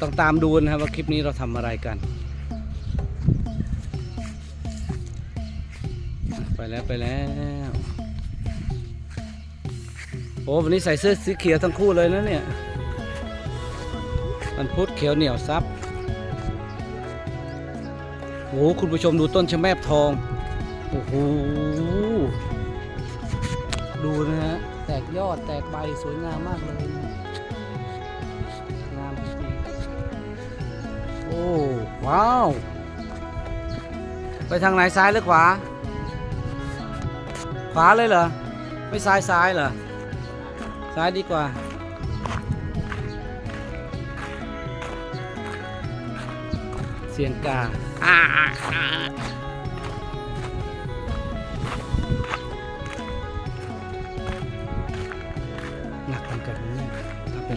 ต้องตามดูนะครับว่าคลิปนี้เราทำอะไรกัน ไปแล้วไปแล้วโอ้วันนี้ใส่เสื้อสีเขียวทั้งคู่เลยนะเนี่ยมันพุธเขียวเหนียวซับโอ้โหคุณผู้ชมดูต้นชะแมบทอง โอ้โห ดูนะฮะแตกยอดแตกใบสวยงามมากเลยงามจริงโอ้ว้าว ไปทางไหนซ้ายหรือขวา ขวาเลยเหรอ ไม่ซ้ายซ้ายเหรอ ซ้ายดีกว่าเสียงกา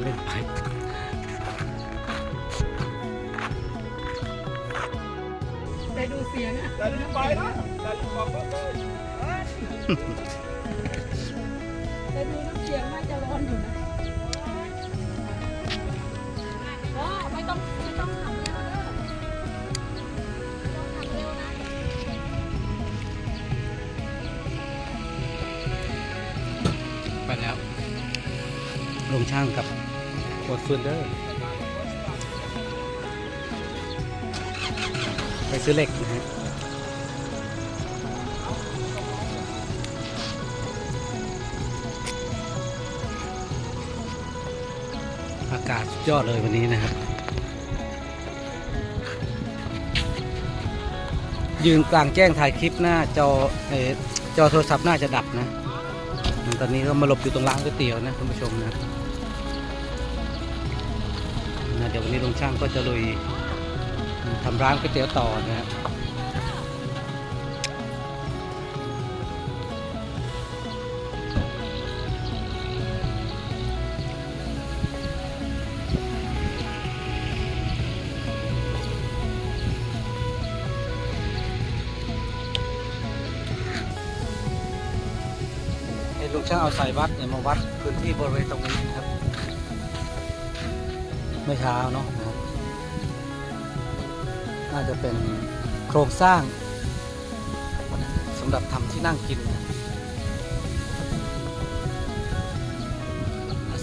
เป็นเล่นไปด้ดูเสียงอะแต่รีบไปนะแต่รีบบอกว่าได้ดูน้ำเสียงน่าจะร้อนอยู่นะก็ไม่ต้องไม่ต้องทำเร็วเด้อต้องทำเร็วนะไปแล้วลงช่างกับ ดฟืนเดอไปซื้อเหล็กนะฮะอากาศสุดยอดเลยวันนี้นะครับ ยืนกลางแจ้งถ่ายคลิปหน้าจอเอจอโทรศัพท์น่าจะดับนะ ตอนนี้ก็มาหลบอยู่ตรงร้านก๋วยเตี๋ยวนะคุณผู้ชมนะ นะเดี๋ยววันนี้ลุงช่างก็จะลุยทำร้านก๋วยเตี๋ยวต่อนะฮะให้ลุงช่างเอาสายวัดเนี่ยมาวัดพื้นที่บริเวณตรงนี้นะครับ มื่อเช้าเนาะนะครับน่าจะเป็นโครงสร้างสำหรับทำที่นั่งกินนะ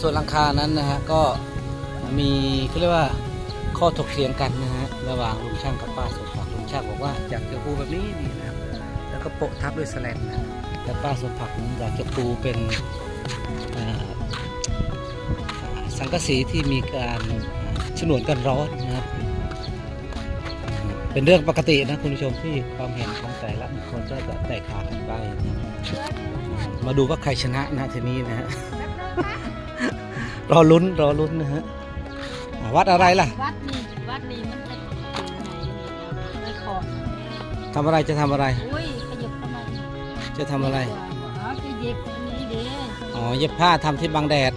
ส่วนหลังคานั้นนะฮะก็มีเขาเรียกว่าข้อถกเถียงกันนะฮะระหว่างลุงช่างกับป้าสมศักดิ์ลุงช่างบอกว่าอยากจะปูแบบนี้ดีนะครับแล้วก็โปะทับด้วยแสลนนะแต่ป้าสมผักนั้นอยากจะปูเป็นสังกะสีที่มีการ ฉนวนกันร้อนนะครับ เป็นเรื่องปกตินะคุณผู้ชมที่ความเห็นของแต่ละบุคคลก็จะแตกต่างกันไปนะครับมาดูว่าใครชนะนะทีนี้นะฮะรอลุ้นรอลุ้นนะฮะอ่าวัดอะไรล่ะ วัดนี่วัดนี่มันจะอยู่ไหนนี่เราไม่ขอบทำอะไรจะทำอะไรอุ้ยขยับเข้ามาจะทำอะไรอ๋อจะเย็บอันนี้เด้อ๋อเย็บผ้าทำที่บังแดด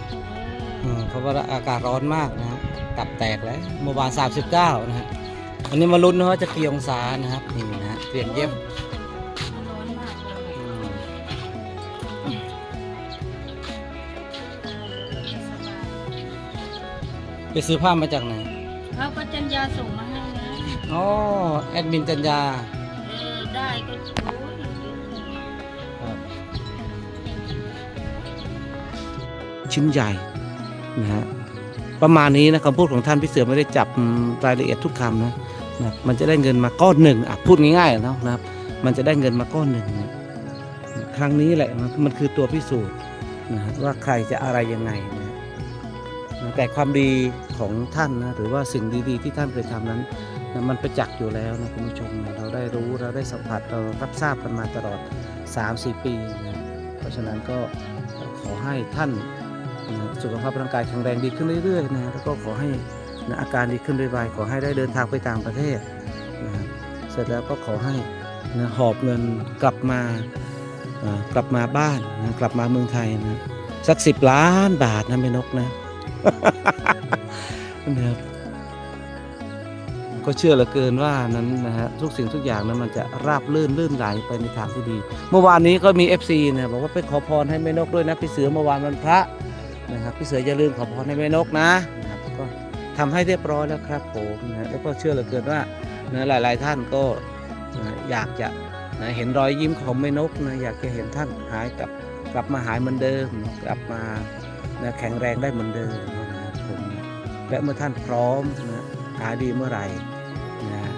เออือมเพราะว่าอากาศร้อนมากนะฮะ ตับแตกแล้วเมื่อวาน39 นะฮะวันนี้มาลุ้นนะว่าจะกี่องศานะครับนี่นะฮะเตรียมเย็บมันร้อนมากเลยอืมสบายไปซื้อผ้ามาจากไหนเขาก็จัญญาส่งมาให้นะอ๋อแอดมินจัญญาเออได้ก็โอ้ยครับชิ้นใหญ่นะฮะ ประมาณนี้นะคำพูดของท่านพี่เสือไม่ได้จับรายละเอียดทุกคำนะนะมันจะได้เงินมาก้อนหนึ่งอะพูดง่ายๆเนาะนะครับ มันจะได้เงินมาก้อนหนึ่งนะครั้งนี้แหละมันคือตัวพิสูจน์นะว่าใครจะอะไรยังไงนะฮะแต่ความดีของท่านนะหรือว่าสิ่งดีๆที่ท่านเคยทำนั้นนะมันประจักษ์อยู่แล้วนะคุณผู้ชมนะเราได้รู้เราได้สัมผัสเรารับทราบกันมาตลอด 3-4 ปีนะเพราะฉะนั้นก็ขอให้ท่าน นะสุขภาพร่างกายแข็งแรงดีขึ้นเรื่อยๆนะแล้วก็ขอให้นะอาการดีขึ้นไวๆขอให้ได้เดินทางไปต่างประเทศนะครับเสร็จแล้วก็ขอให้นะหอบเงินกลับมาอ่ากลับมาบ้านนะกลับมาเมืองไทยนะสักสิบล้านบาทนะแม่นกนะนะครับก็เชื่อเหลือเกินว่านั้นนะฮะทุกสิ่งทุกอย่างนั้นมันจะราบลื่นลื่นไหลไปในทางที่ดี เมื่อวานนี้ก็มี FC นะบอกว่าไปขอพรให้แม่นกด้วยนะพี่เสือเมื่อวานวันพระ นะครับพี่เสืออย่าลืมขอพรให้แม่นกนะนะครับก็ทำให้เรียบร้อยแล้วครับผมนะแล้วก็เชื่อเหลือเกินว่านะหลาย ๆ ท่านก็นะอยากจะนะเห็นรอยยิ้มของแม่นกนะอยากจะเห็นท่านหายกลับกลับมาหายเหมือนเดิม กลับมานะแข็งแรงได้เหมือนเดิมนะครับผมและเมื่อท่านพร้อมนะหายดีเมื่อไหร่นะ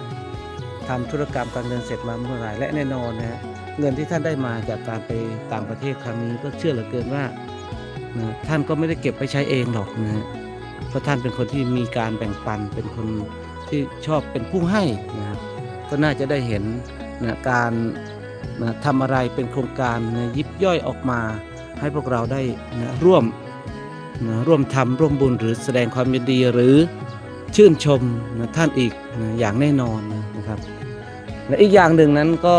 ทำธุรกรรมการเงินเสร็จมาเมื่อไหร่และแน่นอนนะเงินที่ท่านได้มาจากการไปต่างประเทศครั้งนี้ก็เชื่อเหลือเกินว่า นะท่านก็ไม่ได้เก็บไปใช้เองหรอกนะฮะเพราะท่านเป็นคนที่มีการแบ่งปันเป็นคนที่ชอบเป็นผู้ให้นะครับก็น่าจะได้เห็นนะการนะทำอะไรเป็นโครงการนะยิบย่อยออกมาให้พวกเราได้นะร่วมนะร่วมทำร่วมบุญหรือแสดงความยินดีหรือชื่นชมนะท่านอีกนะอย่างแน่นอนนะครับและอีกอย่างหนึ่งนั้นก็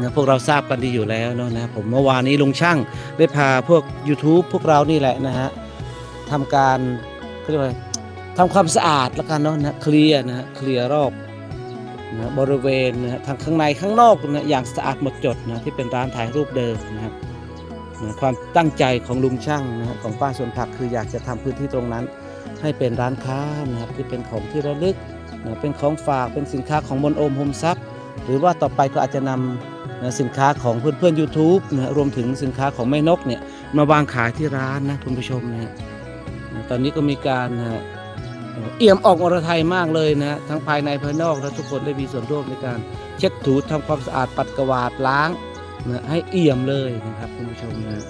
นะพวกเราทราบกันดีอยู่แล้วเนาะนะผมเมื่อวานนี้ลุงช่างได้พาพวก YouTube พวกเรานี่แหละนะฮะทำการเรียกว่าทำความสะอาดแล้วกันเนาะนะเคลียร์นะฮะเคลียร์รอบนะบริเวณนะทั้งข้างในข้างนอกนะอย่างสะอาดหมดจดนะที่เป็นร้านถ่ายรูปเดิมนะครับนะความตั้งใจของลุงช่างนะของป้าสวนผักคืออยากจะทำพื้นที่ตรงนั้น ให้เป็นร้านค้านะครับที่เป็นของที่ระลึกนะเป็นของฝากเป็นสินค้าของมนโอมโฮมซับหรือว่าต่อไปก็อาจจะนำ นะสินค้าของเพื่อนเพื่อนๆ YouTube นะรวมถึงสินค้าของแม่นกเนี่ยมาวางขายที่ร้านนะคุณผู้ชมนะตอนนี้ก็มีการนะเอี่ยมออกอรไทยมากเลยนะทั้งภายในภายนอกและทุกคนได้มีส่วนร่วมในการเช็ดถูทำความสะอาดปัดกวาดล้างนะให้เอี่ยมเลยนะครับคุณผู้ชมนะ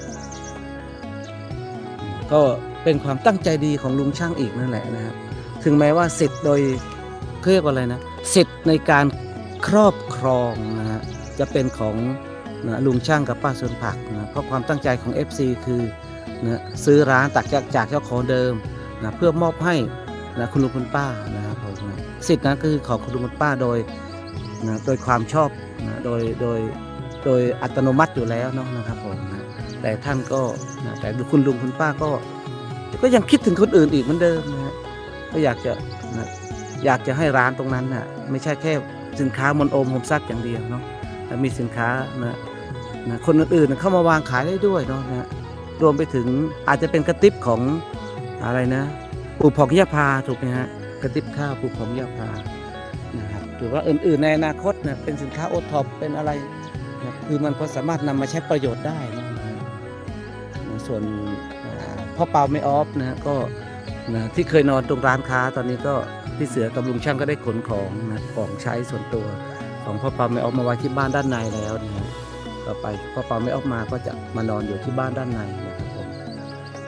ก็เป็นความตั้งใจดีของลุงช่างอีกนั่นแหละนะครับถึงแม้ว่าสิทธิ์โดยเขาเรียกว่าอะไรนะสิทธิ์ในการครอบครองนะฮะ จะเป็นของนะลุงช่างกับป้าสวนผักนะเพราะความตั้งใจของ FC คือนะซื้อร้านตักจากจากเจ้าของเดิมนะเพื่อมอบให้นะคุณลุงคุณป้านะครับผมนะสิทธิ์นั้นก็คือของคุณลุงคุณป้าโดยนะโดยความชอบนะโดยโดยโดยอัตโนมัติอยู่แล้วเนาะนะครับผมนะแต่ท่านก็นะแต่คุณลุงคุณป้าก็ ก็ยังคิดถึงคนอื่นอีกเหมือนเดิมนะก็อยากจะนะอยากจะให้ร้านตรงนั้นน่ะไม่ใช่แค่สินค้ามนโอมโฮมซักอย่างเดียวเนาะ มีสินค้านะนะคนอื่นๆเข้ามาวางขายได้ด้วยเนาะนะรวมไปถึงอาจจะเป็นกระติบของอะไรนะปูผ่องยาพาถูกไหมฮะกระติบข้าวปูผ่องยาพานะครับหรือว่าอื่นๆในอนาคตนะเป็นสินค้าโอท็อปเป็นอะไรนะคือมันก็สามารถนำมาใช้ประโยชน์ได้นะนะส่วนพ่อเปาไม่ออฟนะก็นะที่เคยนอนตรงร้านค้าตอนนี้ก็พี่เสือกับลุงช่างก็ได้ขนของนะของใช้ส่วนตัว ของพ่อปาไม่ออกมาไว้ที่บ้านด้านในแล้วนะฮะต่อไปพ่อปาไม่ออกมาก็จะมานอนอยู่ที่บ้านด้านในนะครับ